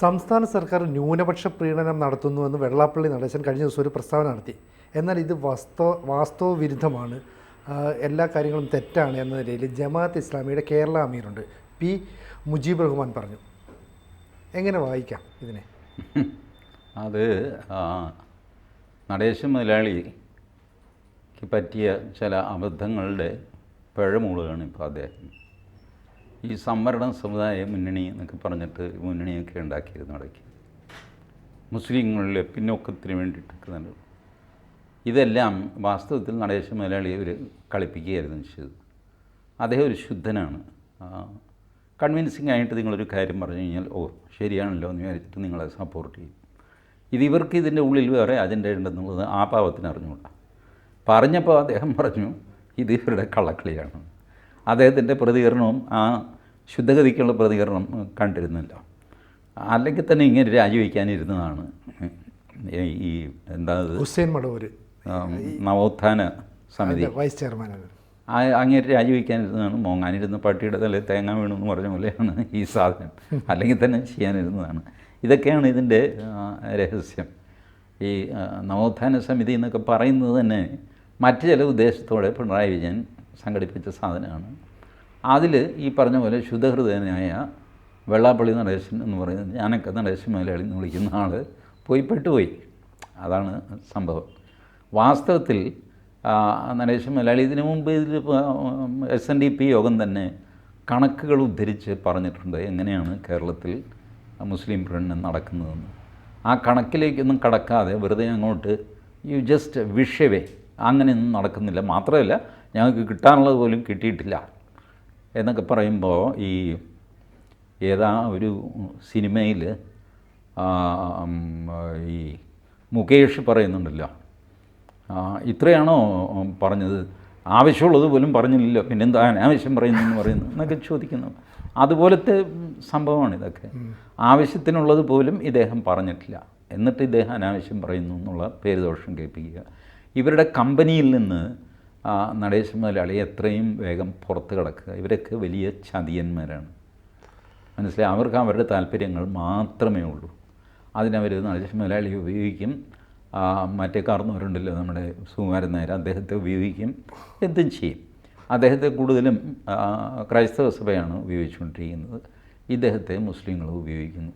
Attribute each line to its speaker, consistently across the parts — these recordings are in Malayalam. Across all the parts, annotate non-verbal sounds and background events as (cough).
Speaker 1: സംസ്ഥാന സർക്കാർ ന്യൂനപക്ഷ പ്രീണനം നടത്തുന്നുവെന്ന് വെള്ളാപ്പള്ളി നടേശൻ കഴിഞ്ഞ ദിവസം ഒരു പ്രസ്താവന നടത്തി. എന്നാൽ ഇത് വാസ്തവ വാസ്തവ വിരുദ്ധമാണ് എല്ലാ കാര്യങ്ങളും തെറ്റാണ് എന്ന നിലയിൽ ജമാഅത്ത് ഇസ്ലാമിയുടെ കേരള അമീറുണ്ട്. പി മുജീബ് റഹ്മാൻ പറഞ്ഞു. എങ്ങനെ വായിക്കാം ഇതിനെ? (laughs)
Speaker 2: അത് നടേശ മുതലാളിക്ക് പറ്റിയ ചില അബദ്ധങ്ങളുടെ പിഴമൂളുകയാണ് ഇപ്പോൾ അദ്ദേഹം ഈ സംവരണ സമുദായ മുന്നണി എന്നൊക്കെ പറഞ്ഞിട്ട് മുന്നണിയൊക്കെ ഉണ്ടാക്കിയിരുന്നു ഇടയ്ക്ക്. മുസ്ലിങ്ങളിലെ പിന്നോക്കത്തിന് വേണ്ടിയിട്ടൊക്കെ തന്നെ ഇതെല്ലാം വാസ്തവത്തിൽ നടേശ മുതലാളിയെ ഒരു കളിപ്പിക്കുകയായിരുന്നു ചെയ്തത്. അദ്ദേഹം ഒരു ശുദ്ധനാണ്. കൺവിൻസിങ് ആയിട്ട് നിങ്ങളൊരു കാര്യം പറഞ്ഞു കഴിഞ്ഞാൽ ഓ ശരിയാണല്ലോ എന്ന് വിചാരിച്ചിട്ട് നിങ്ങളെ സപ്പോർട്ട് ചെയ്യും. ഇത് ഇവർക്ക് ഇതിന്റെ ഉള്ളിൽ വേറെ അജണ്ട ഉണ്ടെന്നുള്ളത് ആ പാവത്തിന് അറിഞ്ഞുകൂടാ. പറഞ്ഞപ്പോൾ അദ്ദേഹം പറഞ്ഞു ഇത് ഇവരുടെ കള്ളക്കളിയാണ്. അദ്ദേഹത്തിന്റെ പ്രതികരണവും ആ ശുദ്ധഗതിക്കുള്ള പ്രതികരണം കണ്ടിരുന്നില്ല. അല്ലെങ്കിൽ തന്നെ ഇങ്ങനെ രാജിവെക്കാനിരുന്നതാണ്. ഈ- എന്താ
Speaker 1: ഹുസൈൻ മടവൂര്.
Speaker 2: നവോത്ഥാന സമിതി.
Speaker 1: വൈസ് ചെയർമാൻ
Speaker 2: ആ അങ്ങേര് രാജിവെക്കാനിരുന്നതാണ്. മോങ്ങാനിരുന്ന പട്ടിയുടെ തലയിൽ തേങ്ങ വീണു എന്ന് പറഞ്ഞ പോലെയാണ് ഈ സാധനം. അല്ലെങ്കിൽ തന്നെ ചെയ്യാനിരുന്നതാണ്. ഇതൊക്കെയാണ് ഇതിന്റെ രഹസ്യം. ഈ നവോത്ഥാന സമിതി എന്നൊക്കെ പറയുന്നത് തന്നെ മറ്റു ചില ഉദ്ദേശത്തോടെ പിണറായി വിജയൻ സംഘടിപ്പിച്ച സാധനമാണ്. അതിൽ ഈ പറഞ്ഞ പോലെ ശുദ്ധഹൃദയനായ വെള്ളാപ്പള്ളി നടേശൻ എന്ന് പറയുന്നത് ഞാനൊക്കെ നടേശൻ മലയാളി എന്ന് വിളിക്കുന്ന ആൾ പോയി പെട്ടുപോയി. അതാണ് സംഭവം. വാസ്തവത്തിൽ നടേശൻ മലയാളി ഇതിനു മുമ്പ് ഇതിൽ എസ് എൻ ഡി പി യോഗം തന്നെ കണക്കുകൾ ഉദ്ധരിച്ച് പറഞ്ഞിട്ടുണ്ട് എങ്ങനെയാണ് കേരളത്തിൽ മുസ്ലിം പ്രീണനം നടക്കുന്നതെന്ന്. ആ കണക്കിലേക്കൊന്നും കടക്കാതെ വെറുതെ അങ്ങോട്ട് യു ജസ്റ്റ് വിഷവേ അങ്ങനെയൊന്നും നടക്കുന്നില്ല. മാത്രമല്ല ഞങ്ങൾക്ക് കിട്ടാനുള്ളത് പോലും കിട്ടിയിട്ടില്ല. എന്നൊക്കെ പറയുമ്പോൾ ഈ ഏതാ ഒരു സിനിമയിൽ ഈ മുകേഷ് പറയുന്നുണ്ടല്ലോ. ഇത്രയാണോ പറഞ്ഞത്? ആവശ്യമുള്ളത് പോലും പറഞ്ഞില്ലല്ലോ. പിന്നെന്താ അനാവശ്യം പറയുന്നു എന്ന് പറയുന്നു എന്നൊക്കെ ചോദിക്കുന്നു. അതുപോലത്തെ സംഭവമാണ് ഇതൊക്കെ. ആവശ്യത്തിനുള്ളത് പോലും ഇദ്ദേഹം പറഞ്ഞിട്ടില്ല. എന്നിട്ട് ഇദ്ദേഹം അനാവശ്യം പറയുന്നു എന്നുള്ള പേര് ദോഷം കേൾപ്പിക്കുക. ഇവരുടെ കമ്പനിയിൽ നിന്ന് ആ, നടേശൻ മുതലാളി എത്രയും വേഗം പുറത്ത് കിടക്കുക. ഇവരൊക്കെ വലിയ ചതിയന്മാരാണ്. മനസ്സിലായി? അവർക്ക് അവരുടെ താല്പര്യങ്ങൾ മാത്രമേ ഉള്ളൂ. അതിനവർ നടേശൻ മുതലാളി ഉപയോഗിക്കും മറ്റേ കാർന്നവരുണ്ടല്ലോ നമ്മുടെ സുകുമാരൻ നായർ അദ്ദേഹത്തെ ഉപയോഗിക്കും. എന്തും ചെയ്യും. അദ്ദേഹത്തെ കൂടുതലും ക്രൈസ്തവ സഭയാണ് ഉപയോഗിച്ചുകൊണ്ടിരിക്കുന്നത്. ഇദ്ദേഹത്തെ മുസ്ലിങ്ങൾ ഉപയോഗിക്കുന്നു.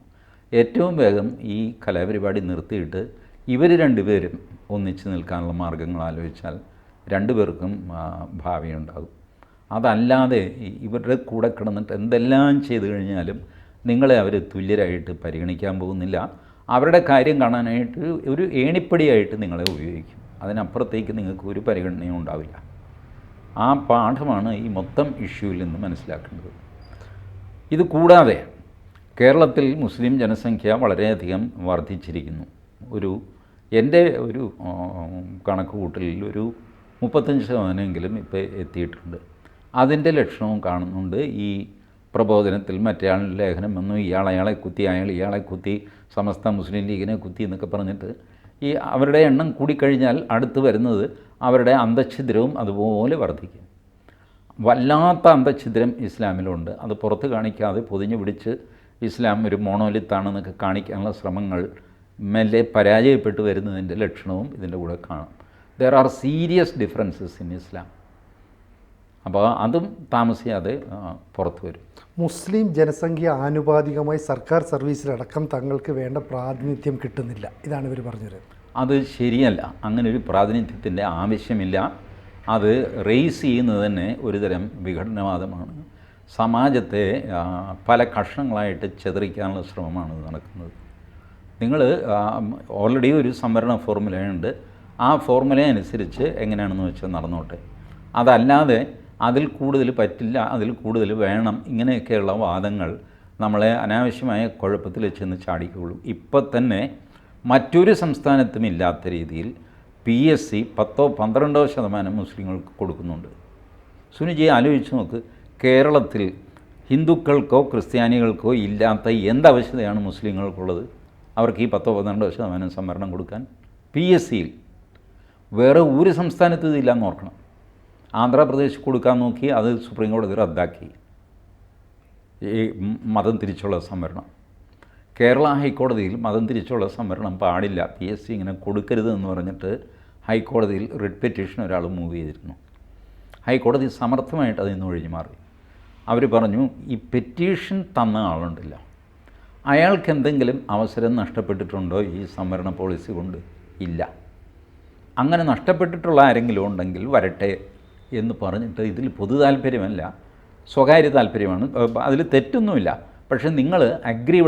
Speaker 2: ഏറ്റവും വേഗം ഈ കലാപരിപാടി നിർത്തിയിട്ട് ഇവർ രണ്ടുപേരും ഒന്നിച്ച് നിൽക്കാനുള്ള മാർഗങ്ങൾ ആലോചിച്ചാൽ രണ്ടുപേർക്കും പേർക്കും ഭാവിയുണ്ടാകും. അതല്ലാതെ ഇവരുടെ കൂടെ കിടന്നിട്ട് എന്തെല്ലാം ചെയ്തു കഴിഞ്ഞാലും നിങ്ങളെ അവർ തുല്യരായിട്ട് പരിഗണിക്കാൻ പോകുന്നില്ല. അവരുടെ കാര്യം കാണാനായിട്ട് ഒരു ഏണിപ്പടിയായിട്ട് നിങ്ങളെ ഉപയോഗിക്കും. അതിനപ്പുറത്തേക്ക് നിങ്ങൾക്ക് ഒരു പരിഗണനയും ഉണ്ടാവില്ല. ആ പാഠമാണ് ഈ മൊത്തം ഇഷ്യൂവിൽ നിന്ന് മനസ്സിലാക്കേണ്ടത്. ഇത് കൂടാതെ കേരളത്തിൽ മുസ്ലിം ജനസംഖ്യ വളരെയധികം വർദ്ധിച്ചിരിക്കുന്നു. ഒരു എന്റെ ഒരു കണക്കുകൂട്ടലിൽ കണക്ക് കൂട്ടലിൽ ഒരു മുപ്പത്തഞ്ച് ശതമാനമെങ്കിലും ഇപ്പോൾ എത്തിയിട്ടുണ്ട്. അതിന്റെ ലക്ഷണവും കാണുന്നുണ്ട്. ഈ പ്രബോധനത്തിൽ മറ്റേയാളുടെ ലേഖനം വന്നു. ഇയാൾ അയാളെ കുത്തി അയാൾ ഇയാളെ കുത്തി സമസ്ത മുസ്ലിം ലീഗിനെ കുത്തി എന്നൊക്കെ പറഞ്ഞിട്ട് ഈ അവരുടെ എണ്ണം കൂടിക്കഴിഞ്ഞാൽ അടുത്ത് വരുന്നത് അവരുടെ അന്തഛിദ്രവും അതുപോലെ വർദ്ധിക്കും. വല്ലാത്ത അന്തഛിദ്രം ഇസ്ലാമിലുണ്ട്. അത് പുറത്ത് കാണിക്കാതെ പൊതിഞ്ഞു പിടിച്ച് ഇസ്ലാം ഒരു മോണോലിത്താണെന്നൊക്കെ കാണിക്കാനുള്ള ശ്രമങ്ങൾ മെല്ലെ പരാജയപ്പെട്ടു വരുന്നതിന്റെ ലക്ഷണവും ഇതിന്റെ കൂടെ കാണാം. There are serious differences in Islam അപ്പോൾ അതും താമസിയാതെ പുറത്തു വരും.
Speaker 1: മുസ്ലിം ജനസംഖ്യ ആനുപാതികമായി സർക്കാർ സർവീസിലടക്കം തങ്ങൾക്ക് വേണ്ട പ്രാതിനിധ്യം കിട്ടുന്നില്ല. ഇതാണ് ഇവർ പറഞ്ഞത്
Speaker 2: അത് ശരിയല്ല. അങ്ങനെ ഒരു പ്രാതിനിധ്യത്തിന്റെ ആവശ്യമില്ല. അത് റേസ് ചെയ്യുന്നത് തന്നെ ഒരുതരം വിഘടനവാദമാണ്. സമാജത്തെ പല കഷ്ണങ്ങളായിട്ട് ചെതറിക്കാനുള്ള ശ്രമമാണ് നടക്കുന്നത്. നിങ്ങൾ ഓൾറെഡി ഒരു സംവരണ ഫോർമുലയുണ്ട് ആ ഫോർമുല അനുസരിച്ച് എങ്ങനെയാണെന്ന് വെച്ചാൽ നടന്നോട്ടെ. അതല്ലാതെ അതിൽ കൂടുതൽ പറ്റില്ല അതിൽ കൂടുതൽ വേണം ഇങ്ങനെയൊക്കെയുള്ള വാദങ്ങൾ നമ്മളെ അനാവശ്യമായ കുഴപ്പത്തിൽ ചെന്ന് ചാടിക്കുള്ളൂ ഇപ്പം തന്നെ മറ്റൊരു സംസ്ഥാനത്തും ഇല്ലാത്ത രീതിയിൽ പി എസ് സി പത്തോ പന്ത്രണ്ടോ ശതമാനം മുസ്ലിങ്ങൾക്ക് കൊടുക്കുന്നുണ്ട്. സുനിജി ആലോചിച്ച് നോക്ക്. കേരളത്തിൽ ഹിന്ദുക്കൾക്കോ ക്രിസ്ത്യാനികൾക്കോ ഇല്ലാത്ത എന്താവശ്യതയാണ് മുസ്ലിങ്ങൾക്കുള്ളത്? അവർക്ക് ഈ പത്തോ പന്ത്രണ്ടോ ശതമാനം സംവരണം കൊടുക്കാൻ? പി എസ് സിയിൽ വേറെ ഒരു സംസ്ഥാനത്ത് ഇതില്ല എന്ന് ഓർക്കണം. ആന്ധ്രാപ്രദേശ് കൊടുക്കാൻ നോക്കി അത് സുപ്രീം കോടതി റദ്ദാക്കി. ഈ മതം തിരിച്ചുള്ള സംവരണം. കേരള ഹൈക്കോടതിയിൽ മതം തിരിച്ചുള്ള സംവരണം പാടില്ല. പി എസ് സി ഇങ്ങനെ കൊടുക്കരുത് എന്ന് പറഞ്ഞിട്ട് ഹൈക്കോടതിയിൽ റിട്ട് പെറ്റീഷൻ ഒരാൾ മൂവ് ചെയ്തിരുന്നു. ഹൈക്കോടതി സമർത്ഥമായിട്ട് അതിൽ നിന്ന് ഒഴിഞ്ഞു മാറി. അവർ പറഞ്ഞു ഈ പെറ്റീഷൻ തന്ന ആളുണ്ടല്ല. അയാൾക്ക് എന്തെങ്കിലും അവസരം നഷ്ടപ്പെട്ടിട്ടുണ്ടോ ഈ സംവരണ പോളിസി കൊണ്ട്? ഇല്ല. അങ്ങനെ നഷ്ടപ്പെട്ടിട്ടുള്ള ആരെങ്കിലും ഉണ്ടെങ്കിൽ വരട്ടെ എന്ന് പറഞ്ഞിട്ട് ഇതിൽ പൊതു താല്പര്യമല്ല സ്വകാര്യ താല്പര്യമാണ്. അതിൽ തെറ്റൊന്നുമില്ല. പക്ഷേ നിങ്ങൾ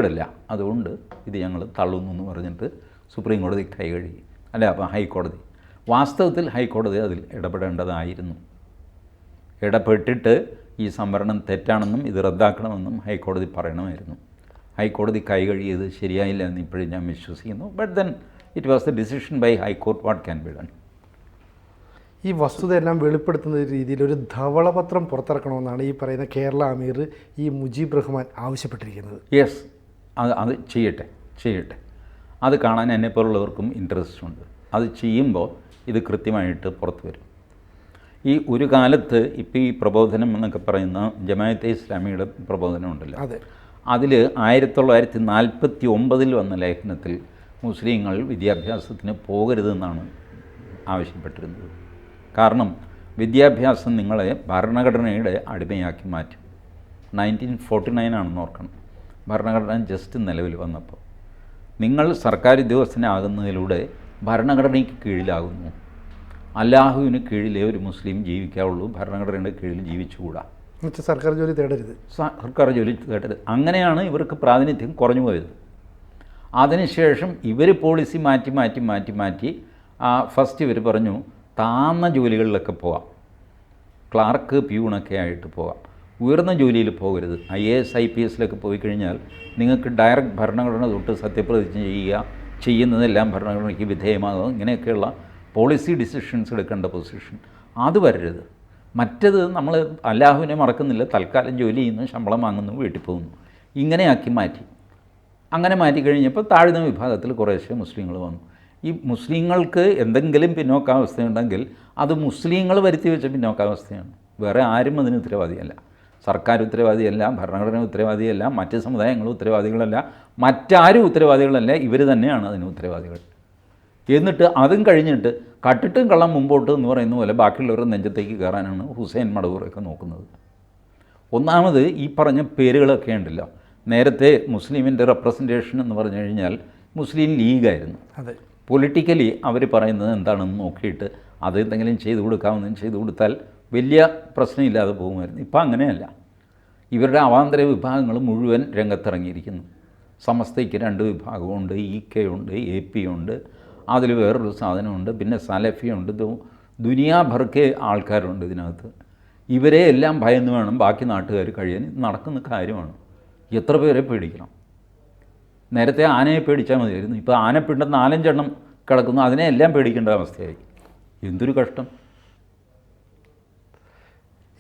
Speaker 2: അല്ല. അതുകൊണ്ട് ഇത് ഞങ്ങൾ തള്ളുന്നു എന്ന് പറഞ്ഞിട്ട് സുപ്രീം കോടതി കൈകഴുകി അല്ല അപ്പോൾ ഹൈക്കോടതി. വാസ്തവത്തിൽ ഹൈക്കോടതി അതിൽ ഇടപെടേണ്ടതായിരുന്നു. ഇടപെട്ടിട്ട് ഈ സംവരണം തെറ്റാണെന്നും ഇത് റദ്ദാക്കണമെന്നും ഹൈക്കോടതി പറയണമായിരുന്നു. ഹൈക്കോടതി കൈകഴുകിയത് ശരിയായില്ല എന്ന് ഇപ്പോഴും ഞാൻ വിശ്വസിക്കുന്നു. But then it was the decision by high court what can be done
Speaker 1: ഈ വസ്തുതയെല്ലാം വെളിപ്പെടുത്തുന്ന രീതിയിൽ ഒരു ധവളപത്രം പുറത്തിറക്കണമെന്നാണ് ഈ പറയുന്ന കേരള അമീർ ഈ മുജീബ് റഹ്മാൻ ആവശ്യപ്പെട്ടിരിക്കുന്നത്.
Speaker 2: യെസ് അത് അത് ചെയ്യട്ടെ ചെയ്യട്ടെ. അത് കാണാൻ എന്നെപ്പോലുള്ളവർക്കും ഇൻട്രസ്റ്റ് ഉണ്ട്. അത് ചെയ്യുമ്പോൾ ഇത് കൃത്യമായിട്ട് പുറത്തു വരും. ഈ ഒരു കാലത്ത് ഇപ്പോൾ ഈ പ്രബോധനം എന്നൊക്കെ പറയുന്ന ജമായത്തെ ഇസ്ലാമിയുടെ പ്രബോധനം ഉണ്ടല്ലോ.
Speaker 1: അതെ.
Speaker 2: അതിൽ ആയിരത്തി തൊള്ളായിരത്തി നാൽപ്പത്തി ഒമ്പതിൽ വന്ന ലേഖനത്തിൽ മുസ്ലിങ്ങൾ വിദ്യാഭ്യാസത്തിന് പോകരുതെന്നാണ് ആവശ്യപ്പെട്ടിരുന്നത്. കാരണം വിദ്യാഭ്യാസം നിങ്ങളെ ഭരണഘടനയുടെ അടിമയാക്കി മാറ്റും. നയന്റീൻ ഫോർട്ടി നയൻ ആണെന്ന് ഓർക്കണം. ഭരണഘടന ജസ്റ്റ് നിലവിൽ വന്നപ്പോൾ. നിങ്ങൾ സർക്കാർ ഉദ്യോഗസ്ഥനാകുന്നതിലൂടെ ഭരണഘടനയ്ക്ക് കീഴിലാകുന്നു. അല്ലാഹുവിന് കീഴിലേ ഒരു മുസ്ലിം ജീവിക്കാവുള്ളൂ ഭരണഘടനയുടെ കീഴിൽ ജീവിച്ചുകൂടാ.
Speaker 1: സർക്കാർ ജോലി തേടരുത്.
Speaker 2: സർക്കാർ ജോലി തേടരുത്. അങ്ങനെയാണ് ഇവർക്ക് പ്രാതിനിധ്യം കുറഞ്ഞു പോയത് അതിനുശേഷം ഇവർ പോളിസി മാറ്റി മാറ്റി മാറ്റി മാറ്റി ഫസ്റ്റ് ഇവർ പറഞ്ഞു താന്ന ജോലികളിലൊക്കെ പോവാം. ക്ലാർക്ക് പ്യൂണൊക്കെ ആയിട്ട് പോവാം. ഉയർന്ന ജോലിയിൽ പോകരുത്. I A S I P എസിലൊക്കെ പോയി കഴിഞ്ഞാൽ നിങ്ങൾക്ക് ഡയറക്റ്റ് ഭരണഘടന തൊട്ട് സത്യപ്രതിജ്ഞ ചെയ്യുക ചെയ്യുന്നതെല്ലാം ഭരണഘടനയ്ക്ക് വിധേയമാകുക ഇങ്ങനെയൊക്കെയുള്ള പോളിസി ഡിസിഷൻസ് എടുക്കേണ്ട പൊസിഷൻ അത് വരരുത്. മറ്റത് നമ്മൾ അല്ലാഹുവിനെ മറക്കുന്നില്ല തൽക്കാലം ജോലി ചെയ്യുന്നു ശമ്പളം വാങ്ങുന്നു വീട്ടിൽ പോകുന്നു. ഇങ്ങനെയാക്കി മാറ്റി. അങ്ങനെ മാറ്റി കഴിഞ്ഞപ്പോൾ താഴ്ന്ന വിഭാഗത്തിൽ കുറേശ്ശെ മുസ്ലിങ്ങൾ വന്നു. ഈ മുസ്ലിങ്ങൾക്ക് എന്തെങ്കിലും പിന്നോക്കാവസ്ഥയുണ്ടെങ്കിൽ അത് മുസ്ലിങ്ങൾ വരുത്തി വെച്ച പിന്നോക്കാവസ്ഥയാണ്. വേറെ ആരും അതിന് ഉത്തരവാദിയല്ല. സർക്കാർ ഉത്തരവാദിയല്ല ഭരണഘടന ഉത്തരവാദിയല്ല മറ്റ് സമുദായങ്ങൾ ഉത്തരവാദികളല്ല മറ്റാരും ഉത്തരവാദികളല്ല. ഇവർ തന്നെയാണ് അതിന് ഉത്തരവാദികൾ. എന്നിട്ട് അതും കഴിഞ്ഞിട്ട് കട്ടിട്ടും കള്ളം മുമ്പോട്ട് എന്ന് പറയുന്ന പോലെ ബാക്കിയുള്ളവരുടെ നെഞ്ചത്തേക്ക് കയറാനാണ് ഹുസൈൻ മടവൂറൊക്കെ നോക്കുന്നത്. ഒന്നാമത് ഈ പറഞ്ഞ പേരുകളൊക്കെ ഉണ്ടല്ലോ. നേരത്തെ മുസ്ലിമിന്റെ റെപ്രസെന്റേഷൻ എന്ന് പറഞ്ഞു കഴിഞ്ഞാൽ മുസ്ലിം ലീഗായിരുന്നു.
Speaker 1: അതെ.
Speaker 2: പൊളിറ്റിക്കലി അവർ പറയുന്നത് എന്താണെന്ന് നോക്കിയിട്ട് അത് എന്തെങ്കിലും ചെയ്തു കൊടുക്കാമെന്നും ചെയ്തു കൊടുത്താൽ വലിയ പ്രശ്നമില്ലാതെ പോകുമായിരുന്നു. ഇപ്പം അങ്ങനെയല്ല. ഇവരുടെ അവാന്തര വിഭാഗങ്ങൾ മുഴുവൻ രംഗത്തിറങ്ങിയിരിക്കുന്നു. സമസ്തയ്ക്ക് രണ്ട് വിഭാഗമുണ്ട്. ഇ കെ ഉണ്ട് എ പി ഉണ്ട്. അതിൽ വേറൊരു സാധനമുണ്ട്. പിന്നെ സലഫിയുണ്ട്. ഉണ്ട് ദുനിയാ ഭർക്കെ ആൾക്കാരുണ്ട് ഇതിനകത്ത്. ഇവരെ എല്ലാം ഭയന്ന് വേണം ബാക്കി നാട്ടുകാർ കഴിയാൻ. നടക്കുന്ന കാര്യമാണ്. എത്ര പേരെ പേടിക്കണം? നേരത്തെ ആനയെ പേടിച്ചാൽ മതിയായിരുന്നു. ഇപ്പോൾ ആനപ്പിണ്ടം നാലഞ്ചെണ്ണം കിടക്കുന്നു അതിനെ എല്ലാം പേടിക്കേണ്ട അവസ്ഥയായി. എന്തൊരു കഷ്ടം.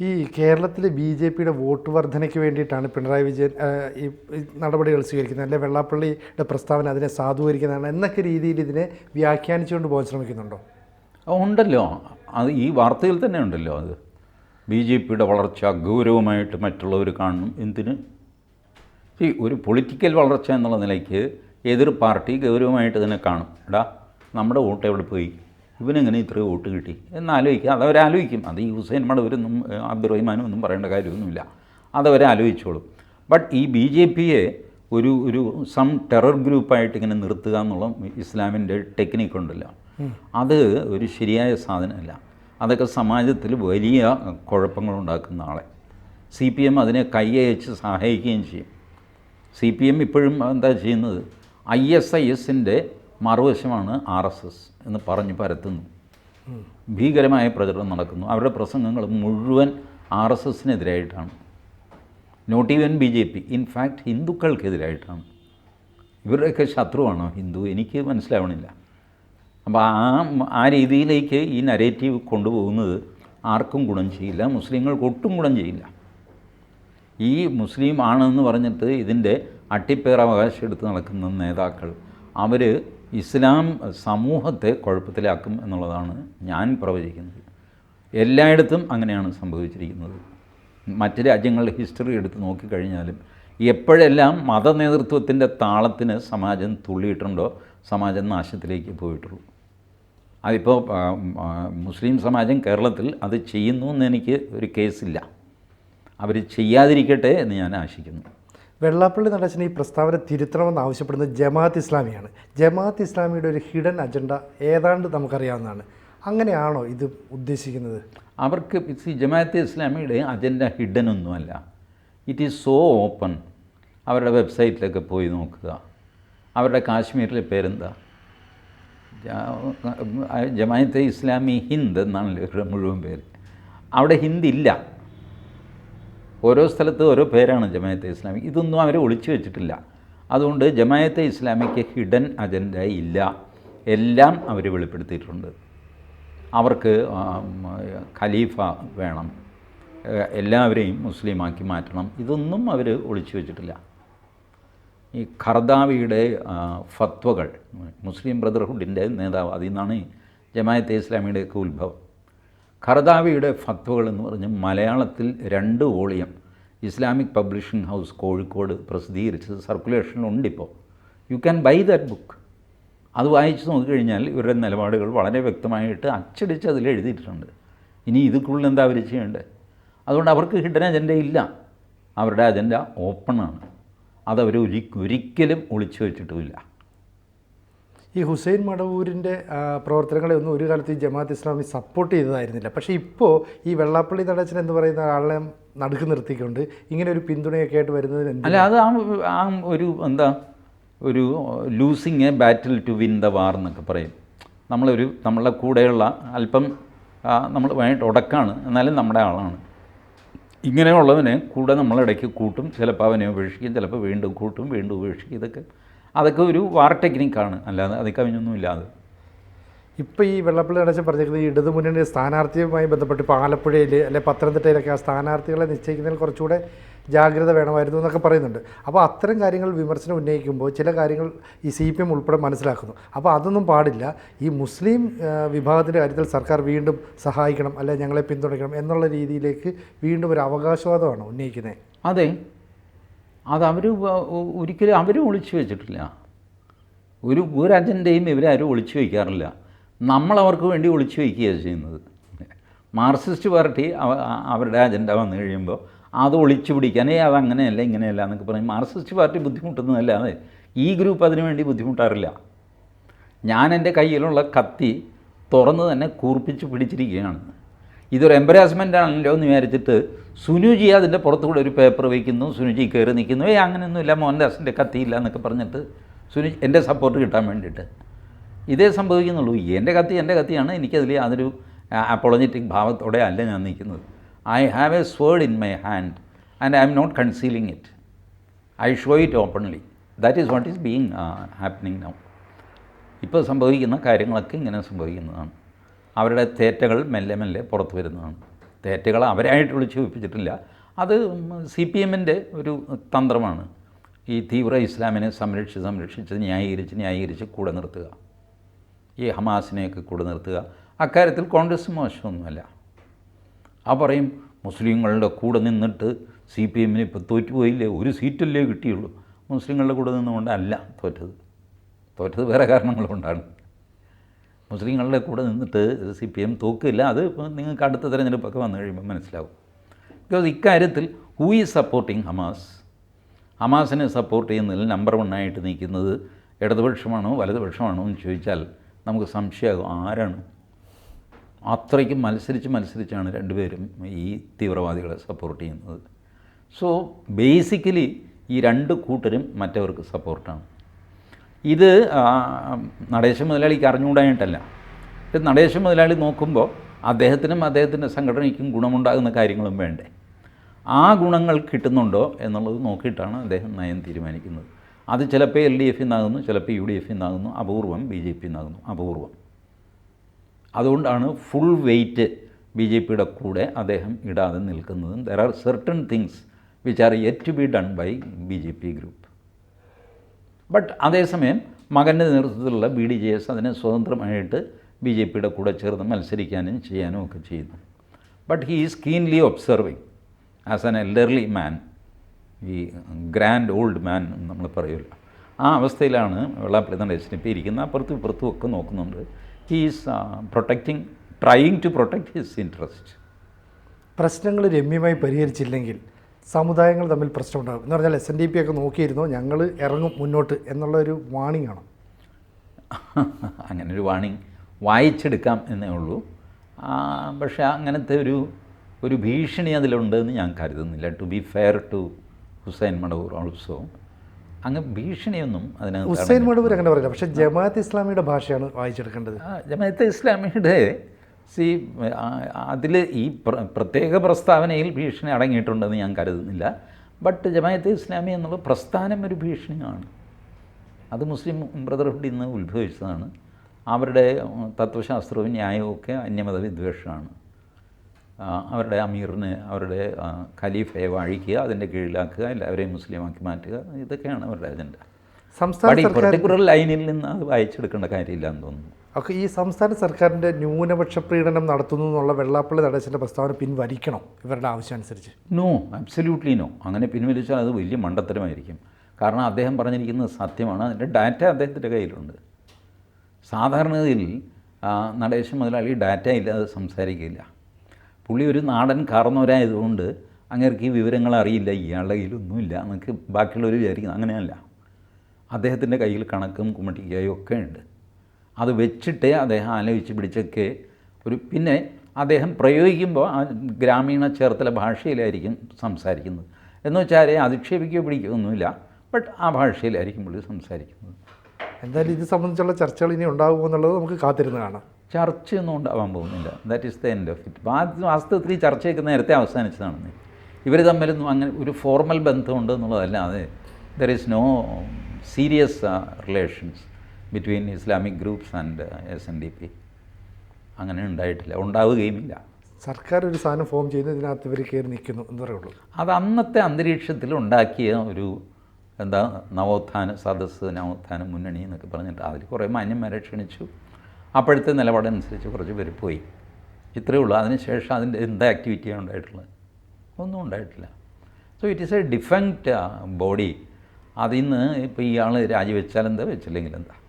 Speaker 1: ഈ കേരളത്തിലെ ബി ജെ പിയുടെ വോട്ട് വർധനയ്ക്ക് വേണ്ടിയിട്ടാണ് പിണറായി വിജയൻ ഈ നടപടികൾ സ്വീകരിക്കുന്നത്. അല്ലെ വെള്ളാപ്പള്ളിയുടെ പ്രസ്താവന അതിനെ സാധൂകരിക്കുന്നതാണ്. എന്നൊക്കെ രീതിയിൽ ഇതിനെ വ്യാഖ്യാനിച്ചുകൊണ്ട് പോകാൻ ശ്രമിക്കുന്നുണ്ടോ?
Speaker 2: ഉണ്ടല്ലോ. അത് ഈ വാർത്തയിൽ തന്നെ ഉണ്ടല്ലോ അത്. ബി ജെ പിയുടെ വളർച്ച ഗൗരവമായിട്ട് മറ്റുള്ളവർ കാണണം എന്തിന്? ഈ ഒരു പൊളിറ്റിക്കൽ വളർച്ച എന്നുള്ള നിലയ്ക്ക് എതിർ പാർട്ടി ഗൗരവമായിട്ട് തന്നെ കാണും. എടാ നമ്മുടെ വോട്ട് എവിടെ പോയി? ഇവനെങ്ങനെ ഇത്രയും വോട്ട് കിട്ടി? എന്നാലോചിക്കുക അതവരാലോചിക്കും. അത് ഈ ഹുസൈൻ മടവരൊന്നും അബ്ദുറഹിമാനും ഒന്നും പറയേണ്ട കാര്യമൊന്നുമില്ല. അതവരാലോചിച്ചോളും ബട്ട് ഈ ബി ജെ പിയെ ഒരു ഒരു സം ടെറർ ഗ്രൂപ്പായിട്ട് ഇങ്ങനെ നിർത്തുക എന്നുള്ള ഇസ്ലാമിന്റെ ടെക്നിക്ക് ഉണ്ടല്ലോ. അത് ഒരു ശരിയായ സാധനമല്ല. അതൊക്കെ സമാജത്തിൽ വലിയ കുഴപ്പങ്ങളുണ്ടാക്കുന്ന ആളെ. സി പി എം അതിനെ കൈയച്ച് സഹായിക്കുകയും ചെയ്യും. സി പി എം ഇപ്പോഴും എന്താ ചെയ്യുന്നത്? ഐ എസ് ഐ എസിന്റെ മറുവശമാണ് ആർ എസ് എസ് എന്ന് പറഞ്ഞ് പരത്തുന്നു. ഭീകരമായ പ്രചരണം നടക്കുന്നു. അവരുടെ പ്രസംഗങ്ങൾ മുഴുവൻ R S എസിനെതിരായിട്ടാണ്. Not even B J P. In fact ഹിന്ദുക്കൾക്കെതിരായിട്ടാണ്. ഇവരുടെയൊക്കെ ശത്രുവാണോ ഹിന്ദു? എനിക്ക് മനസ്സിലാവണില്ല. അപ്പോൾ ആ ആ രീതിയിലേക്ക് ഈ നരേറ്റീവ് കൊണ്ടുപോകുന്നത് ആർക്കും ഗുണം ചെയ്യില്ല. മുസ്ലിങ്ങൾക്ക് ഒട്ടും ഗുണം ചെയ്യില്ല. ഈ മുസ്ലിം ആണെന്ന് പറഞ്ഞിട്ട് ഇതിന്റെ അട്ടിപ്പേറവകാശം എടുത്ത് നടക്കുന്ന നേതാക്കൾ. അവർ ഇസ്ലാം സമൂഹത്തെ കുഴപ്പത്തിലാക്കും എന്നുള്ളതാണ് ഞാൻ പ്രവചിക്കുന്നത്. എല്ലായിടത്തും അങ്ങനെയാണ് സംഭവിച്ചിരിക്കുന്നത്. മറ്റ് രാജ്യങ്ങളുടെ ഹിസ്റ്ററി എടുത്ത് നോക്കിക്കഴിഞ്ഞാലും എപ്പോഴെല്ലാം മത നേതൃത്വത്തിന്റെ താളത്തിന് സമാജം തുള്ളിയിട്ടുണ്ടോ സമാജം നാശത്തിലേക്ക് പോയിട്ടുള്ളൂ. അതിപ്പോൾ മുസ്ലിം സമാജം കേരളത്തിൽ അത് ചെയ്യുന്നു എന്ന് എനിക്ക് ഒരു കേസില്ല. അവർ ചെയ്യാതിരിക്കട്ടെ എന്ന് ഞാൻ ആശിക്കുന്നു.
Speaker 1: വെള്ളാപ്പള്ളി നടേശൻ ഈ പ്രസ്താവന തിരുത്തണമെന്ന് ആവശ്യപ്പെടുന്നത് ജമാഅത്ത് ഇസ്ലാമിയാണ്. ജമാഅത്ത് ഇസ്ലാമിയുടെ ഒരു ഹിഡൻ അജണ്ട ഏതാണ്ട് നമുക്കറിയാവുന്നതാണ്. അങ്ങനെയാണോ ഇത് ഉദ്ദേശിക്കുന്നത്?
Speaker 2: അവർക്ക് ജമാഅത്ത് ഇസ്ലാമിയുടെ അജണ്ട ഹിഡൻ ഒന്നുമല്ല ഇറ്റ് ഈസ് സോ ഓപ്പൺ അവരുടെ വെബ്സൈറ്റിലൊക്കെ പോയി നോക്കുക. അവരുടെ കാശ്മീരിലെ പേരെന്താ? ജമാഅത്തെ ഇസ്ലാമി ഹിന്ദ് എന്നാണല്ലോ ഇവരുടെ മുഴുവൻ പേര്. അവിടെ ഹിന്ദ് ഇല്ല ഓരോ സ്ഥലത്ത് ഓരോ പേരാണ് ജമായത്തെ ഇസ്ലാമി. ഇതൊന്നും അവർ ഒളിച്ചു വെച്ചിട്ടില്ല. അതുകൊണ്ട് ജമായത്തെ ഇസ്ലാമിക്ക് ഹിഡൻ അജണ്ട ഇല്ല. എല്ലാം അവർ വെളിപ്പെടുത്തിയിട്ടുണ്ട്. അവർക്ക് ഖലീഫ വേണം. എല്ലാവരെയും മുസ്ലിമാക്കി മാറ്റണം. ഇതൊന്നും അവർ ഒളിച്ചു വെച്ചിട്ടില്ല. ഈ ഖർദാവിയുടെ ഫത്വകൾ മുസ്ലിം ബ്രദർഹുഡിന്റെ നേതാവ് അതിൽ നിന്നാണ് ജമായത്തെ ഇസ്ലാമിയുടെയൊക്കെ ഉത്ഭവം. ഖർദാവിയുടെ ഫത്വകൾ എന്ന് പറഞ്ഞ് മലയാളത്തിൽ രണ്ട് volume Islamic publishing house Kozhikode പ്രസിദ്ധീകരിച്ചത് സർക്കുലേഷനിലുണ്ടിപ്പോൾ you can buy that book അത് വായിച്ച് നോക്കിക്കഴിഞ്ഞാൽ ഇവരുടെ നിലപാടുകൾ വളരെ വ്യക്തമായിട്ട് അച്ചടിച്ച് അതിൽ എഴുതിയിട്ടുണ്ട്. ഇനി ഇതുക്കുള്ളിൽ എന്താ അവർ ചെയ്യേണ്ടത്? അതുകൊണ്ട് അവർക്ക് ഹിഡൻ അജണ്ട ഇല്ല. അവരുടെ അജണ്ട ഓപ്പണാണ് അതവർ ഒരി ഒരിക്കലും ഒളിച്ചു വെച്ചിട്ടുമില്ല.
Speaker 1: ഈ ഹുസൈൻ മടവൂരിന്റെ പ്രവർത്തനങ്ങളെ ഒന്നും ഒരു കാലത്ത് ഈ ജമാഅത്ത് ഇസ്ലാമി സപ്പോർട്ട് ചെയ്തതായിരുന്നില്ല. പക്ഷേ ഇപ്പോൾ ഈ വെള്ളാപ്പള്ളി നടച്ചൻ എന്ന് പറയുന്ന ആളെ നടുക്ക് നിർത്തിക്കൊണ്ട് ഇങ്ങനെ ഒരു പിന്തുണയൊക്കെ ആയിട്ട് വരുന്നതിന്
Speaker 2: അല്ല അത് ആ ആ ഒരു എന്താ ഒരു losing a battle to win the war എന്നൊക്കെ പറയും. നമ്മളൊരു നമ്മളുടെ കൂടെയുള്ള അല്പം നമ്മൾ വേണ്ട ഉടക്കാണ് എന്നാലും നമ്മുടെ ആളാണ്. ഇങ്ങനെയുള്ളവനെ കൂടെ നമ്മളിടയ്ക്ക് കൂട്ടും ചിലപ്പോൾ അവനെ ഉപേക്ഷിക്കും ചിലപ്പോൾ വീണ്ടും കൂട്ടും വീണ്ടും ഉപേക്ഷിക്കും. ഇതൊക്കെ അതൊക്കെ ഒരു വാർ ടെക്നിക്കാണ് അല്ലാതെ അതിൽ കവിഞ്ഞൊന്നുമില്ലാതെ
Speaker 1: ഇപ്പോൾ ഈ വെള്ളപ്പള്ളി നടേശൻ പറഞ്ഞിരിക്കുന്നത് ഈ ഇടതുമുന്നണി സ്ഥാനാർത്ഥിയുമായി ബന്ധപ്പെട്ട് ഇപ്പോൾ ആലപ്പുഴയിൽ അല്ലെ പത്തനംതിട്ടയിലൊക്കെ ആ സ്ഥാനാർത്ഥികളെ നിശ്ചയിക്കുന്നതിൽ കുറച്ചുകൂടെ ജാഗ്രത വേണമായിരുന്നു എന്നൊക്കെ പറയുന്നുണ്ട്. അപ്പോൾ അത്തരം കാര്യങ്ങൾ വിമർശനം ഉന്നയിക്കുമ്പോൾ ചില കാര്യങ്ങൾ ഈ സി പി എം ഉൾപ്പെടെ മനസ്സിലാക്കുന്നു. അപ്പോൾ അതൊന്നും പാടില്ല. ഈ മുസ്ലിം വിഭാഗത്തിന്റെ കാര്യത്തിൽ സർക്കാർ വീണ്ടും സഹായിക്കണം അല്ലെ ഞങ്ങളെ പിന്തുണയ്ക്കണം എന്നുള്ള രീതിയിലേക്ക് വീണ്ടും ഒരു അവകാശവാദമാണ് ഉന്നയിക്കുന്നത്
Speaker 2: അതെ. അതവർ ഒരിക്കലും അവരും ഒളിച്ചു വെച്ചിട്ടില്ല. ഒരു ഒരു അജണ്ടയും ഇവരാരും ഒളിച്ചു വയ്ക്കാറില്ല നമ്മളവർക്ക് വേണ്ടി ഒളിച്ചു വയ്ക്കുകയാണ് ചെയ്യുന്നത്. മാർക്സിസ്റ്റ് പാർട്ടി അവരുടെ അജണ്ട വന്നു കഴിയുമ്പോൾ അത് ഒളിച്ചു പിടിക്കാൻ ഏ അതങ്ങനെയല്ല ഇങ്ങനെയല്ല എന്നൊക്കെ പറഞ്ഞ് മാർക്സിസ്റ്റ് പാർട്ടി ബുദ്ധിമുട്ടുന്നതല്ലാതെ ഈ ഗ്രൂപ്പ് അതിനു വേണ്ടി ബുദ്ധിമുട്ടാറില്ല. ഞാൻ എന്റെ കയ്യിലുള്ള കത്തി തുറന്ന് തന്നെ കൂർപ്പിച്ച് പിടിച്ചിരിക്കുകയാണ്. ഇതൊരു എംബരാസ്മെന്റ് ആണല്ലോ എന്ന് വിചാരിച്ചിട്ട് സുനുജി അതിന്റെ പുറത്തുകൂടെ ഒരു പേപ്പർ വയ്ക്കുന്നു സുനുജി കയറി നിൽക്കുന്നു. ഏ അങ്ങനെയൊന്നുമില്ല മോഹൻദാസിന്റെ കത്തിയില്ല എന്നൊക്കെ പറഞ്ഞിട്ട് സുനുജി എന്റെ സപ്പോർട്ട് കിട്ടാൻ വേണ്ടിയിട്ട്. ഇതേ സംഭവിക്കുന്നുള്ളൂ. എന്റെ കത്തി എന്റെ കത്തിയാണ്. എനിക്കതിൽ യാതൊരു അപ്പോളജറ്റിക് ഭാവത്തോടെ അല്ല ഞാൻ നിൽക്കുന്നത്. I have a sword in my hand and I am not concealing it I show it openly that is what is being happening now ഇപ്പോൾ സംഭവിക്കുന്ന കാര്യങ്ങളൊക്കെ ഇങ്ങനെ സംഭവിക്കുന്നതാണ്. അവരുടെ തേറ്റകൾ മെല്ലെ മെല്ലെ പുറത്തു വരുന്നതാണ്. തേറ്റകൾ അവരായിട്ട് വിളിച്ച് വിപ്പിച്ചിട്ടില്ല. അത് സി പി എമ്മിന്റെ ഒരു തന്ത്രമാണ്. ഈ തീവ്ര ഇസ്ലാമിനെ സംരക്ഷിച്ച് സംരക്ഷിച്ച് ന്യായീകരിച്ച് ന്യായീകരിച്ച് കൂടെ നിർത്തുക. ഈ ഹമാസിനെയൊക്കെ കൂടെ നിർത്തുക. അക്കാര്യത്തിൽ കോൺഗ്രസ് മോശമൊന്നുമല്ല. ആ പറയും മുസ്ലിങ്ങളുടെ കൂടെ നിന്നിട്ട് സി പി എമ്മിന് ഇപ്പോൾ തോറ്റുപോയില്ലേ? ഒരു സീറ്റല്ലേ കിട്ടിയുള്ളൂ. മുസ്ലിങ്ങളുടെ കൂടെ നിന്നുകൊണ്ടല്ല തോറ്റത്. തോറ്റത് വേറെ കാരണങ്ങൾ കൊണ്ടാണ് മുസ്ലിങ്ങളുടെ കൂടെ നിന്നിട്ട് സി പി എം തോക്കില്ല. അത് നിങ്ങൾക്ക് അടുത്ത തിരഞ്ഞെടുപ്പൊക്കെ വന്നു കഴിയുമ്പോൾ മനസ്സിലാവും. ബിക്കോസ് ഇക്കാര്യത്തിൽ ഹൂ ഈസ് സപ്പോർട്ടിങ് ഹമാസ് ഹമാസിനെ സപ്പോർട്ട് ചെയ്യുന്നതിൽ നമ്പർ വൺ ആയിട്ട് നിൽക്കുന്നത് ഇടതുപക്ഷമാണോ വലതുപക്ഷമാണോ എന്ന് ചോദിച്ചാൽ നമുക്ക് സംശയമാകും ആരാണ്. അത്രയ്ക്ക് മത്സരിച്ച് മത്സരിച്ചാണ് രണ്ടുപേരും ഈ തീവ്രവാദികളെ സപ്പോർട്ട് ചെയ്യുന്നത്. സോ ബേസിക്കലി ഈ രണ്ട് കൂട്ടരും മറ്റവർക്ക് സപ്പോർട്ടാണ് ഇത് നടേശ മുതലാളിക്ക് അറിഞ്ഞുകൂടായിട്ടല്ല ഇത് നടേശ മുതലാളി നോക്കുമ്പോൾ അദ്ദേഹത്തിനും അദ്ദേഹത്തിന്റെ സംഘടനയ്ക്കും ഗുണമുണ്ടാകുന്ന കാര്യങ്ങളും വേണ്ടേ? ആ ഗുണങ്ങൾ കിട്ടുന്നുണ്ടോ എന്നുള്ളത് നോക്കിയിട്ടാണ് അദ്ദേഹം നയം തീരുമാനിക്കുന്നത്. അത് ചിലപ്പോൾ എൽ ഡി എഫിൽ നിന്നാകുന്നു ചിലപ്പോൾ യു ഡി എഫിൽ നിന്നാകുന്നു അപൂർവം ബി ജെ പി നിന്നാകുന്നു അപൂർവം. അതുകൊണ്ടാണ് ഫുൾ വെയിറ്റ് ബി ജെ പിയുടെ കൂടെ അദ്ദേഹം ഇടാതെ നിൽക്കുന്നതും. There are certain things which are yet to be done by B J P group but അതേസമയം മകന്റെ നേതൃത്വത്തിലുള്ള ബി ഡി ജെ എസ് അതിനെ സ്വതന്ത്രമായിട്ട് ബി ജെ പിയുടെ കൂടെ ചേർന്ന് മത്സരിക്കാനും ചെയ്യാനും ഒക്കെ ചെയ്യുന്നു. But he is keenly observing as an elderly man ഈ ഗ്രാൻഡ് ഓൾഡ് മാൻ നമ്മൾ പറയുമല്ലോ. ആ അവസ്ഥയിലാണ് വെള്ളാപ്പള്ളി നടേശൻ ഇപ്പോൾ ഇരിക്കുന്ന അപ്പുറത്തും ഇപ്പുറത്തും ഒക്കെ നോക്കുന്നുണ്ട്. He's protecting trying to protect his interest
Speaker 1: പ്രശ്നങ്ങൾ രമ്യമായി പരിഹരിച്ചില്ലെങ്കിൽ സമുദായങ്ങൾ തമ്മിൽ പ്രശ്നമുണ്ടാകും. എന്ന് പറഞ്ഞാൽ എസ് എൻ ഡി പി ഒക്കെ നോക്കിയിരുന്നോ ഞങ്ങൾ ഇറങ്ങും മുന്നോട്ട് എന്നുള്ള ഒരു വാണിംഗ് ആണ്.
Speaker 2: അങ്ങനെ ഒരു വാണിംഗ് വായിച്ചെടുക്കാം എന്നേ ഉള്ളൂ. പക്ഷേ അങ്ങനത്തെ ഒരു ഒരു ഭീഷണി അതിലുണ്ട് എന്ന് ഞാൻ കരുതുന്നില്ല. To be fair to Hussain Madavoor also അങ്ങ് ഭീഷണിയൊന്നും അതിനകത്ത്
Speaker 1: ഹുസൈൻ മടവൂർ അങ്ങനെ പറയില്ല പക്ഷേ ജമാഅത്ത് ഇസ്ലാമിയുടെ ഭാഷയാണ് വായിച്ചെടുക്കേണ്ടത്.
Speaker 2: ജമാഅത്തെ ഇസ്ലാമിയുടെ സി അതിൽ ഈ പ്രത്യേക പ്രസ്താവനയിൽ ഭീഷണി അടങ്ങിയിട്ടുണ്ടെന്ന് ഞാൻ കരുതുന്നില്ല. ബട്ട് ജമാഅത്തെ ഇസ്ലാമി എന്നുള്ള പ്രസ്ഥാനം ഒരു ഭീഷണിയാണ്. അത് മുസ്ലിം ബ്രദർഹുഡിൽ നിന്ന് ഉത്ഭവിച്ചതാണ്. അവരുടെ തത്വശാസ്ത്രവും ന്യായവും ഒക്കെ അന്യമത വിദ്വേഷമാണ്. അവരുടെ അമീറിനെ അവരുടെ ഖലീഫയെ വാഴിക്കുക അതിന്റെ കീഴിലാക്കുക എല്ലാവരെയും മുസ്ലിമാക്കി മാറ്റുക ഇതൊക്കെയാണ് അവരുടെ അജണ്ട.
Speaker 1: സംസ്ഥാന
Speaker 2: പെർട്ടിക്കുലർ ലൈനിൽ നിന്ന് അത് വായിച്ചെടുക്കേണ്ട കാര്യമില്ല എന്ന് തോന്നുന്നു.
Speaker 1: ഒക്കെ ഈ സംസ്ഥാന സർക്കാരിന്റെ ന്യൂനപക്ഷ പ്രീണനം നടത്തുന്നു എന്നുള്ള വെള്ളാപ്പള്ളി നടേശന്റെ പ്രസ്താവന പിൻവലിക്കണം ഇവരുടെ ആവശ്യം അനുസരിച്ച്.
Speaker 2: നോ അബ്സല്യൂട്ട്ലി നോ അങ്ങനെ പിൻവലിച്ചാൽ അത് വലിയ മണ്ടത്തരമായിരിക്കും. കാരണം അദ്ദേഹം പറഞ്ഞിരിക്കുന്നത് സത്യമാണ്. അതിന്റെ ഡാറ്റ അദ്ദേഹത്തിന്റെ കയ്യിലുണ്ട്. സാധാരണഗതിയിൽ നടേശൻ മുതലാളി ഡാറ്റ ഇല്ലാതെ സംസാരിക്കില്ല. പുള്ളി ഒരു നാടൻ കാർന്നവരായതുകൊണ്ട് അങ്ങേർക്ക് ഈ വിവരങ്ങൾ അറിയില്ല ഇയാളുടെ കയ്യിലൊന്നുമില്ല എന്നൊക്കെ ബാക്കിയുള്ളവർ വിചാരിക്കുന്നത് അങ്ങനെയല്ല. അദ്ദേഹത്തിന്റെ കയ്യിൽ കണക്കും കുമ്മട്ടിക്കായും ഒക്കെ ഉണ്ട്. അത് വെച്ചിട്ട് അദ്ദേഹം ആലോചിച്ച് പിടിച്ചൊക്കെ ഒരു പിന്നെ അദ്ദേഹം പ്രയോഗിക്കുമ്പോൾ ആ ഗ്രാമീണ ചേർത്തല ഭാഷയിലായിരിക്കും സംസാരിക്കുന്നത്. എന്ന് വെച്ചാൽ അധിക്ഷേപിക്കുകയോ പിടിക്കുകയൊന്നുമില്ല ബട്ട് ആ ഭാഷയിലായിരിക്കും പുള്ളി സംസാരിക്കുന്നത്.
Speaker 1: എന്തായാലും ഇത് സംബന്ധിച്ചുള്ള ചർച്ചകൾ ഇനി ഉണ്ടാകുമോ എന്നുള്ളത് നമുക്ക് കാത്തിരുന്ന് കാണാം.
Speaker 2: ചർച്ചയൊന്നും ഉണ്ടാവാൻ പോകുന്നില്ല. That is the end of it വാസ്തവത്തിൽ ഈ ചർച്ചയൊക്കെ നേരത്തെ അവസാനിച്ചതാണ് ഇവർ തമ്മിലൊന്നും അങ്ങനെ ഒരു ഫോർമൽ ബന്ധമുണ്ട് എന്നുള്ളതല്ലാതെ there is no serious relations between Islamic groups and S N D P അങ്ങനെ ഉണ്ടായിട്ടില്ല. ഉണ്ടാവുകയുമില്ല.
Speaker 1: സർക്കാർ ഒരു സാധനം ഫോം ചെയ്യുന്നു ഇതിനകത്ത് ഇവർ കയറി നിൽക്കുന്നു എന്ന് പറയുള്ളൂ.
Speaker 2: അത് അന്നത്തെ അന്തരീക്ഷത്തിൽ ഉണ്ടാക്കിയ ഒരു എന്താ നവോത്ഥാന സദസ്സ് നവോത്ഥാന മുന്നണി എന്നൊക്കെ പറഞ്ഞിട്ട് അതിൽ കുറേ മാന്യന്മാരെ ക്ഷണിച്ചു. അപ്പോഴത്തെ നിലപാടനുസരിച്ച് കുറച്ച് പേര് പോയി. ഇത്രയേ ഉള്ളൂ. അതിനുശേഷം അതിന്റെ എന്താ ആക്ടിവിറ്റിയാണ് ഉണ്ടായിട്ടുള്ളത്? ഒന്നും ഉണ്ടായിട്ടില്ല. So it is a defunct body അതിൽ നിന്ന് ഇപ്പോൾ ഇയാൾ രാജിവെച്ചാൽ എന്താ വെച്ചില്ലെങ്കിൽ എന്താ?